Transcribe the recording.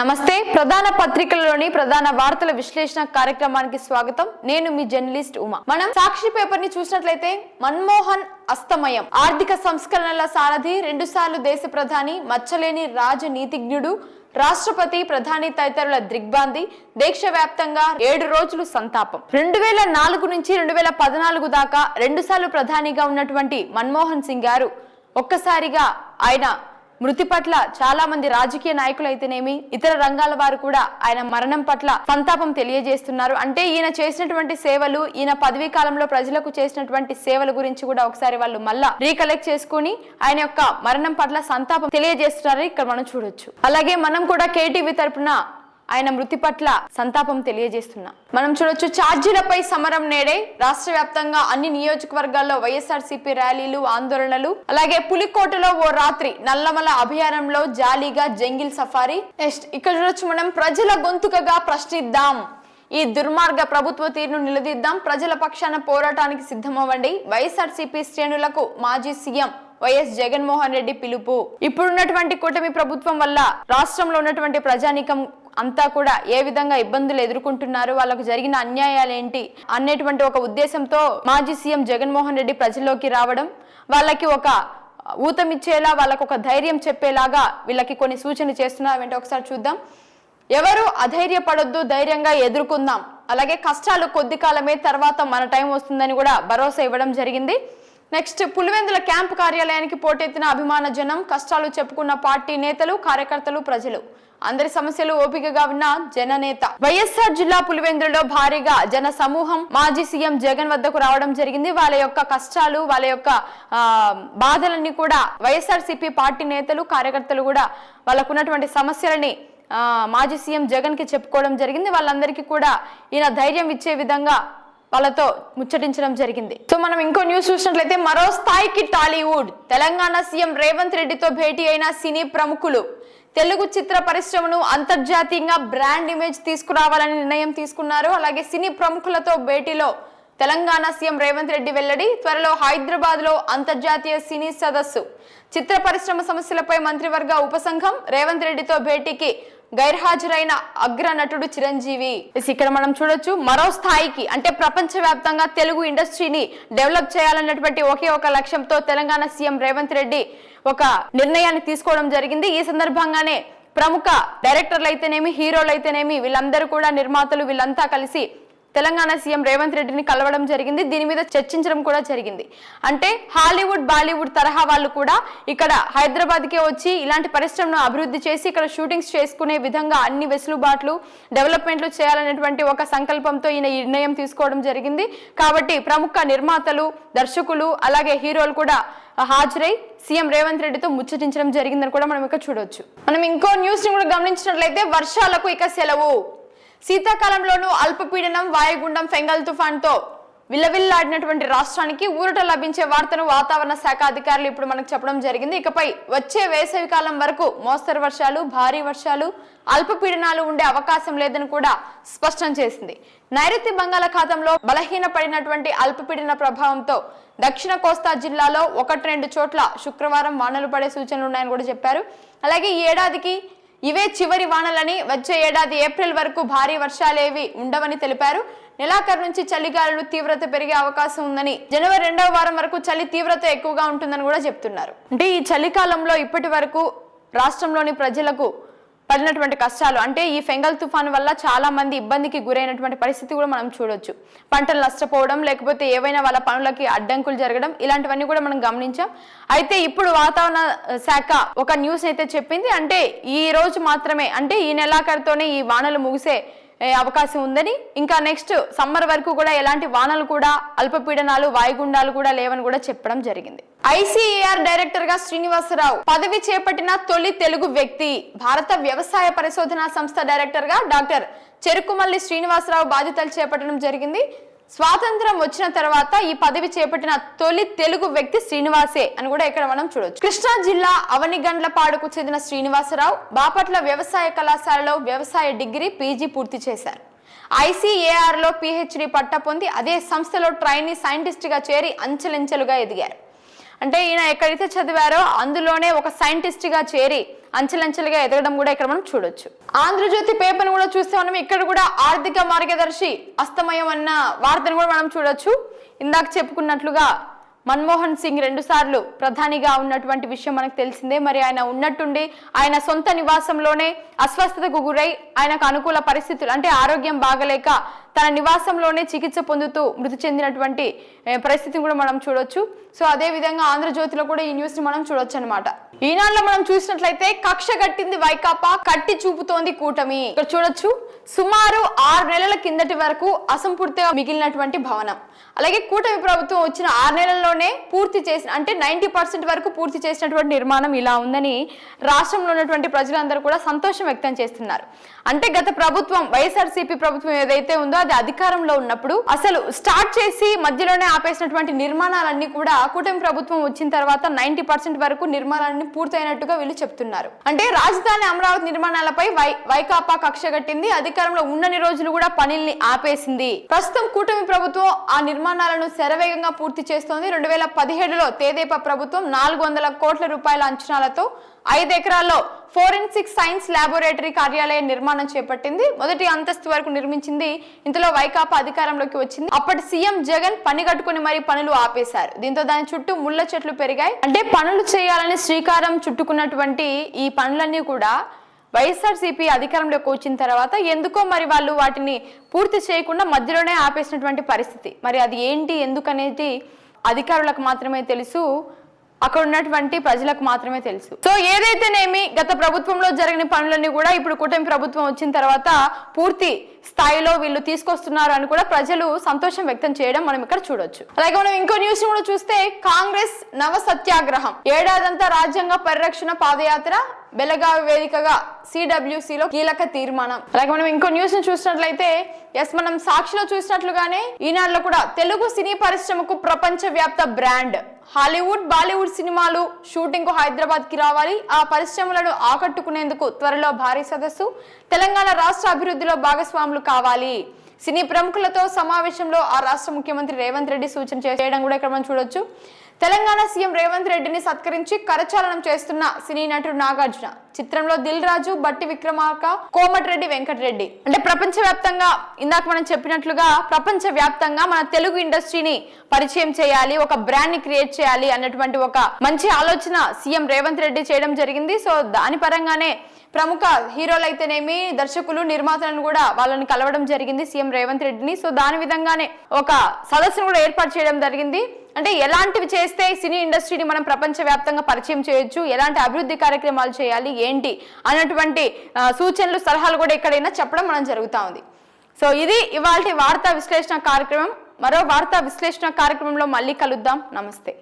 నమస్తే. ప్రధాన పత్రికలలోని ప్రధాన వార్తల విశ్లేషణ కార్యక్రమానికి స్వాగతం. నేను మీ జర్నలిస్ట్ ఉమా. మనం సాక్షి పేపర్ని చూసినట్లయితే మన్మోహన్ అస్తమయం. ఆర్థిక సంస్కరణల సారథి రెండు సార్లు దేశ ప్రధాని మచ్చలేని రాజనీతిజ్ఞుడు రాష్ట్రపతి ప్రధాని తదితరుల దిగ్బాంది దేశవ్యాప్తంగా ఏడు రోజులు సంతాపం. రెండు వేల నాలుగు నుంచి రెండు వేల పద్నాలుగు దాకా రెండు సార్లు ప్రధానిగా ఉన్నటువంటి మన్మోహన్ సింగ్ గారు ఒక్కసారిగా ఆయన మృతి పట్ల చాలా మంది రాజకీయ నాయకులు అయితేనేమి ఇతర రంగాల వారు కూడా ఆయన మరణం పట్ల సంతాపం తెలియజేస్తున్నారు. అంటే ఈయన చేసినటువంటి సేవలు ఈయన పదవీ కాలంలో ప్రజలకు చేసినటువంటి సేవల గురించి కూడా ఒకసారి వాళ్ళు మళ్ళా రీకలెక్ట్ చేసుకుని ఆయన యొక్క మరణం పట్ల సంతాపం తెలియజేస్తున్నారని ఇక్కడ మనం చూడొచ్చు. అలాగే మనం కూడా కేటీవీ తరపున ఆయన మృతి పట్ల సంతాపం తెలియజేస్తున్నాం. మనం చూడొచ్చు ఛార్జీలపై సమరం నేడే రాష్ట్ర వ్యాప్తంగా అన్ని నియోజకవర్గాల్లో వైఎస్ఆర్సీపీ ర్యాలీలు ఆందోళనలు. అలాగే పులికోటలో ఓ రాత్రి నల్లమల అభయారణంలో జాలీగా జంగిల్ సఫారీ. నెక్స్ట్ ఇక్కడ చూడొచ్చు మనం ప్రజల గొంతుకగా ప్రశ్నిద్దాం. ఈ దుర్మార్గ ప్రభుత్వ తీరును నిలదీద్దాం. ప్రజల పక్షాన పోరాటానికి సిద్ధమవ్వండి. వైఎస్ఆర్సీపీ శ్రేణులకు మాజీ సీఎం వైఎస్ జగన్మోహన్ రెడ్డి పిలుపు. ఇప్పుడున్నటువంటి కూటమి ప్రభుత్వం వల్ల రాష్ట్రంలో ఉన్నటువంటి ప్రజానీకం అంతా కూడా ఏ విధంగా ఇబ్బందులు ఎదుర్కొంటున్నారు వాళ్ళకు జరిగిన అన్యాయాలు ఏంటి అనేటువంటి ఒక ఉద్దేశంతో మాజీ సీఎం జగన్మోహన్ రెడ్డి ప్రజల్లోకి రావడం వాళ్ళకి ఒక ఊతమిచ్చేలా వాళ్ళకు ఒక ధైర్యం చెప్పేలాగా వీళ్ళకి కొన్ని సూచనలు చేస్తున్నారు అంటే ఒకసారి చూద్దాం. ఎవరు అధైర్యపడొద్దు ధైర్యంగా ఎదుర్కొందాం. అలాగే కష్టాలు కొద్ది కాలమే తర్వాత మన టైం వస్తుందని కూడా భరోసా ఇవ్వడం జరిగింది. నెక్స్ట్ పులివెందుల క్యాంపు కార్యాలయానికి పోటెత్తిన అభిమాన జనం కష్టాలు చెప్పుకున్న పార్టీ నేతలు కార్యకర్తలు ప్రజలు. అందరి సమస్యలు ఓపికగా ఉన్న జననేత. వైఎస్ఆర్ జిల్లా పులివెందులలో భారీగా జన సమూహం మాజీ సీఎం జగన్ వద్దకు రావడం జరిగింది. వాళ్ళ యొక్క కష్టాలు వాళ్ళ యొక్క బాధలన్నీ కూడా వైఎస్ఆర్ పార్టీ నేతలు కార్యకర్తలు కూడా వాళ్ళకున్నటువంటి సమస్యలని మాజీ సీఎం జగన్కి చెప్పుకోవడం జరిగింది. వాళ్ళందరికీ కూడా ఈయన ధైర్యం ఇచ్చే విధంగా వాళ్ళతో ముచ్చటించడం జరిగింది. సో మనం ఇంకో న్యూస్ చూసినట్లయితే మరో స్థాయికి టాలీవుడ్ తెలంగాణ సీఎం రేవంత్ రెడ్డితో భేటీ అయిన సినీ ప్రముఖులు. తెలుగు చిత్ర పరిశ్రమను అంతర్జాతీయంగా బ్రాండ్ ఇమేజ్ తీసుకురావాలని నిర్ణయం తీసుకున్నారు. అలాగే సినీ ప్రముఖులతో భేటీలో తెలంగాణ సీఎం రేవంత్ రెడ్డి వెల్లడి త్వరలో హైదరాబాద్లో అంతర్జాతీయ సినీ సదస్సు. చిత్ర పరిశ్రమ సమస్యలపై మంత్రివర్గ ఉపసంఘం రేవంత్ రెడ్డితో భేటీకి గైర్హాజరైన అగ్ర నటుడు చిరంజీవి. ఇక్కడ మనం చూడొచ్చు మరో స్థాయికి అంటే ప్రపంచ వ్యాప్తంగా తెలుగు ఇండస్ట్రీని డెవలప్ చేయాలన్నటువంటి ఒకే ఒక లక్ష్యంతో తెలంగాణ సీఎం రేవంత్ రెడ్డి ఒక నిర్ణయాన్ని తీసుకోవడం జరిగింది. ఈ సందర్భంగానే ప్రముఖ డైరెక్టర్లు అయితేనేమి హీరోలు అయితేనేమి వీళ్ళందరూ కూడా నిర్మాతలు వీళ్ళంతా కలిసి తెలంగాణ సీఎం రేవంత్ రెడ్డిని కలవడం జరిగింది. దీని మీద చర్చించడం కూడా జరిగింది. అంటే హాలీవుడ్ బాలీవుడ్ తరహా వాళ్ళు కూడా ఇక్కడ హైదరాబాద్కే వచ్చి ఇలాంటి పరిశ్రమను అభివృద్ధి చేసి ఇక్కడ షూటింగ్స్ చేసుకునే విధంగా అన్ని వెసులుబాట్లు డెవలప్మెంట్లు చేయాలనేటువంటి ఒక సంకల్పంతో ఈయన నిర్ణయం తీసుకోవడం జరిగింది. కాబట్టి ప్రముఖ నిర్మాతలు దర్శకులు అలాగే హీరోలు కూడా హాజరై సీఎం రేవంత్ రెడ్డితో ముచ్చటించడం జరిగిందని కూడా మనం ఇక్కడ చూడొచ్చు. మనం ఇంకో న్యూస్ని కూడా గమనించినట్లయితే వర్షాలకు ఇక సెలవు. శీతాకాలంలోనూ అల్పపీడనం వాయుగుండం ఫెంగల్ తుఫాన్తో విల్లవిల్లాడినటువంటి రాష్ట్రానికి ఊరట లభించే వార్తను వాతావరణ శాఖ అధికారులు ఇప్పుడు మనకు చెప్పడం జరిగింది. ఇకపై వచ్చే వేసవి కాలం వరకు మోస్తరు వర్షాలు భారీ వర్షాలు అల్పపీడనాలు ఉండే అవకాశం లేదని కూడా స్పష్టం చేసింది. నైరుతి బంగాళాఖాతంలో బలహీనపడినటువంటి అల్పపీడన ప్రభావంతో దక్షిణ కోస్తా జిల్లాలో ఒకటి రెండు చోట్ల శుక్రవారం వానలు పడే సూచనలు ఉన్నాయని కూడా చెప్పారు. అలాగే ఈ ఏడాదికి ఇవే చివరి వానలని వచ్చే ఏడాది ఏప్రిల్ వరకు భారీ వర్షాలేవి ఉండవని తెలిపారు. నెలాఖరు నుంచి చలిగాలులు తీవ్రత పెరిగే అవకాశం ఉందని జనవరి రెండవ వారం వరకు చలి తీవ్రత ఎక్కువగా ఉంటుందని కూడా చెప్తున్నారు. అంటే ఈ చలికాలంలో ఇప్పటి వరకు రాష్ట్రంలోని ప్రజలకు పడినటువంటి కష్టాలు. అంటే ఈ ఫెంగల్ తుఫాను వల్ల చాలా మంది ఇబ్బందికి గురైనటువంటి పరిస్థితి కూడా మనం చూడొచ్చు. పంటలు నష్టపోవడం లేకపోతే ఏవైనా వాళ్ళ పనులకి అడ్డంకులు జరగడం ఇలాంటివన్నీ కూడా మనం గమనించాం. అయితే ఇప్పుడు వాతావరణ శాఖ ఒక న్యూస్ అయితే చెప్పింది. అంటే ఈ రోజు మాత్రమే అంటే ఈ నెలాఖరుతోనే ఈ వానలు ముగిసే అవకాశం ఉందని. ఇంకా నెక్స్ట్ సమ్మర్ వరకు కూడా ఎలాంటి వానలు కూడా అల్పపీడనాలు వాయుగుండాలు కూడా లేవని కూడా చెప్పడం జరిగింది. ఐసీఏఆర్ డైరెక్టర్గా శ్రీనివాసరావు పదవి చేపట్టిన తొలి తెలుగు వ్యక్తి భారత వ్యవసాయ పరిశోధన సంస్థ డైరెక్టర్గా డాక్టర్ చెరుకుమల్లి శ్రీనివాసరావు బాధ్యతలు చేపట్టడం జరిగింది. స్వాతంత్రం వచ్చిన తర్వాత ఈ పదవి చేపట్టిన తొలి తెలుగు వ్యక్తి శ్రీనివాసే అని కూడా ఇక్కడ మనం చూడొచ్చు. కృష్ణా జిల్లా అవనిగండ్లపాడుకు చెందిన శ్రీనివాసరావు బాపట్ల వ్యవసాయ కళాశాలలో వ్యవసాయ డిగ్రీ పీజీ పూర్తి చేశారు. ఐసీఏఆర్లో పిహెచ్డి పట్టా పొంది అదే సంస్థలో ట్రైనీ సైంటిస్ట్గా చేరి అంచెలంచెలుగా ఎదిగారు. అంటే ఈయన ఎక్కడైతే చదివారో అందులోనే ఒక సైంటిస్ట్గా చేరి అంచెలంచెలుగా ఎదగడం కూడా ఇక్కడ మనం చూడొచ్చు. ఆంధ్రజ్యోతి పేపర్ కూడా చూస్తే మనం ఇక్కడ కూడా ఆర్థిక మార్గదర్శి అస్తమయం అన్న వార్తను కూడా మనం చూడొచ్చు. ఇందాక చెప్పుకున్నట్లుగా మన్మోహన్ సింగ్ రెండు సార్లు ప్రధానిగా ఉన్నటువంటి విషయం మనకు తెలిసిందే. మరి ఆయన ఉన్నట్టుండి ఆయన సొంత నివాసంలోనే అస్వస్థతకు గురై ఆయనకు అనుకూల పరిస్థితులు అంటే ఆరోగ్యం బాగలేక తన నివాసంలోనే చికిత్స పొందుతూ మృతి చెందినటువంటి పరిస్థితిని కూడా మనం చూడొచ్చు. సో అదే విధంగా ఆంధ్రజ్యోతిలో కూడా ఈ న్యూస్ని మనం చూడొచ్చు అనమాట ఈనాడులో మనం చూసినట్లయితే కక్ష కట్టింది వైకాపా కట్టి చూపుతోంది కూటమి. ఇక్కడ చూడొచ్చు సుమారు ఆరు నెలల కిందటి వరకు అసంపూర్తిగా మిగిలినటువంటి భవనం. అలాగే కూటమి ప్రభుత్వం వచ్చిన ఆరు నెలల్లోనే పూర్తి చేసిన అంటే నైన్టీ పర్సెంట్ వరకు పూర్తి చేసినటువంటి నిర్మాణం ఇలా ఉందని రాష్ట్రంలో ఉన్నటువంటి ప్రజలందరూ కూడా సంతోషం వ్యక్తం చేస్తున్నారు. అంటే గత ప్రభుత్వం వైఎస్ఆర్సీపీ ప్రభుత్వం ఏదైతే ఉందో అది అధికారంలో ఉన్నప్పుడు అసలు స్టార్ట్ చేసి మధ్యలోనే ఆపేసినటువంటి నిర్మాణాలన్నీ కూడా కూటమి ప్రభుత్వం వచ్చిన తర్వాత నైన్టీ పర్సెంట్ వరకు నిర్మాణాలన్నీ పూర్తయినట్టుగా వీళ్ళు చెప్తున్నారు. అంటే రాజధాని అమరావతి నిర్మాణాలపై వై వైకాపా కక్ష కట్టింది అధికారంలో ఉన్నన్ని రోజులు కూడా పనుల్ని ఆపేసింది. ప్రస్తుతం కూటమి ప్రభుత్వం ఆ నిర్మాణాలను శరవేగంగా పూర్తి చేస్తోంది. రెండు వేల పదిహేడులో తేదేపా ప్రభుత్వం నాలుగు వందల కోట్ల రూపాయల అంచనాలతో ఐదు ఎకరాల్లో ఫోరెన్సిక్ సైన్స్ ల్యాబొరేటరీ కార్యాలయం నిర్మాణం చేపట్టింది. మొదటి అంతస్తు వరకు నిర్మించింది. ఇంతలో వైకాపా అధికారంలోకి వచ్చింది. అప్పటి సీఎం జగన్ పని కట్టుకుని మరి పనులు ఆపేశారు. దీంతో దాని చుట్టూ ముళ్ళ చెట్లు పెరిగాయి. అంటే పనులు చేయాలని శ్రీకారం చుట్టుకున్నటువంటి ఈ పనులన్నీ కూడా వైఎస్ఆర్సీపీ అధికారంలోకి వచ్చిన తర్వాత ఎందుకో మరి వాళ్ళు వాటిని పూర్తి చేయకుండా మధ్యలోనే ఆపేసినటువంటి పరిస్థితి. మరి అది ఏంటి? ఎందుకనేది అధికారులకు మాత్రమే తెలుసు. అక్కడ ఉన్నటువంటి ప్రజలకు మాత్రమే తెలుసు. సో ఏదైతేనేమి గత ప్రభుత్వంలో జరిగిన పనులన్నీ కూడా ఇప్పుడు కూటమి ప్రభుత్వం వచ్చిన తర్వాత పూర్తి స్థాయిలో వీళ్ళు తీసుకొస్తున్నారు అని కూడా ప్రజలు సంతోషం వ్యక్తం చేయడం మనం ఇక్కడ చూడొచ్చు. అలాగే మనం ఇంకో న్యూస్ కూడా చూస్తే కాంగ్రెస్ నవ సత్యాగ్రహం. ఏడాదంతా రాజ్యాంగ పరిరక్షణ పాదయాత్ర బెలగావి వేదికగా సిడబ్ల్యూసిలో కీలక తీర్మానం. అలాగే మనం ఇంకో న్యూస్ని చూసినట్లయితే ఎస్ మనం సాక్షిలో చూసినట్లుగానే ఈనాడులో కూడా తెలుగు సినీ పరిశ్రమకు ప్రపంచ వ్యాప్త బ్రాండ్. హాలీవుడ్ బాలీవుడ్ సినిమాలు షూటింగ్ హైదరాబాద్కి హైదరాబాద్కి రావాలి. ఆ పరిశ్రమలను ఆకట్టుకునేందుకు త్వరలో భారీ సదస్సు. తెలంగాణ రాష్ట్ర అభివృద్ధిలో భాగస్వాములు కావాలి. సినీ ప్రముఖులతో సమావేశంలో ఆ రాష్ట్ర ముఖ్యమంత్రి రేవంత్ రెడ్డి సూచన చేయడం కూడా ఇక్కడ మనం చూడొచ్చు. తెలంగాణ సీఎం రేవంత్ రెడ్డిని సత్కరించి కరచాలనం చేస్తున్న సినీ నటుడు నాగార్జున. చిత్రంలో దిల్ రాజు బట్టి విక్రమార్క కోమటిరెడ్డి వెంకటరెడ్డి. అంటే ప్రపంచ వ్యాప్తంగా ఇందాక మనం చెప్పినట్లుగా ప్రపంచ వ్యాప్తంగా మన తెలుగు ఇండస్ట్రీని పరిచయం చేయాలి ఒక బ్రాండ్ని క్రియేట్ చేయాలి అన్నటువంటి ఒక మంచి ఆలోచన సీఎం రేవంత్ రెడ్డి చేయడం జరిగింది. సో దాని పరంగానే ప్రముఖ హీరోలు అయితేనేమి దర్శకులు నిర్మాతలను కూడా వాళ్ళని కలవడం జరిగింది సీఎం రేవంత్ రెడ్డిని. సో దాని విధంగానే ఒక సదస్సును కూడా ఏర్పాటు చేయడం జరిగింది. అంటే ఎలాంటివి చేస్తే సినీ ఇండస్ట్రీని మనం ప్రపంచవ్యాప్తంగా పరిచయం చేయొచ్చు? ఎలాంటి అభివృద్ధి కార్యక్రమాలు చేయాలి? ఏంటి? అన్నటువంటి సూచనలు సలహాలు కూడా ఎక్కడైనా చెప్పడం మనం జరుగుతూ ఉంది. సో ఇది ఇవాళ వార్తా విశ్లేషణ కార్యక్రమం. మరో వార్తా విశ్లేషణ కార్యక్రమంలో మళ్ళీ కలుద్దాం. నమస్తే.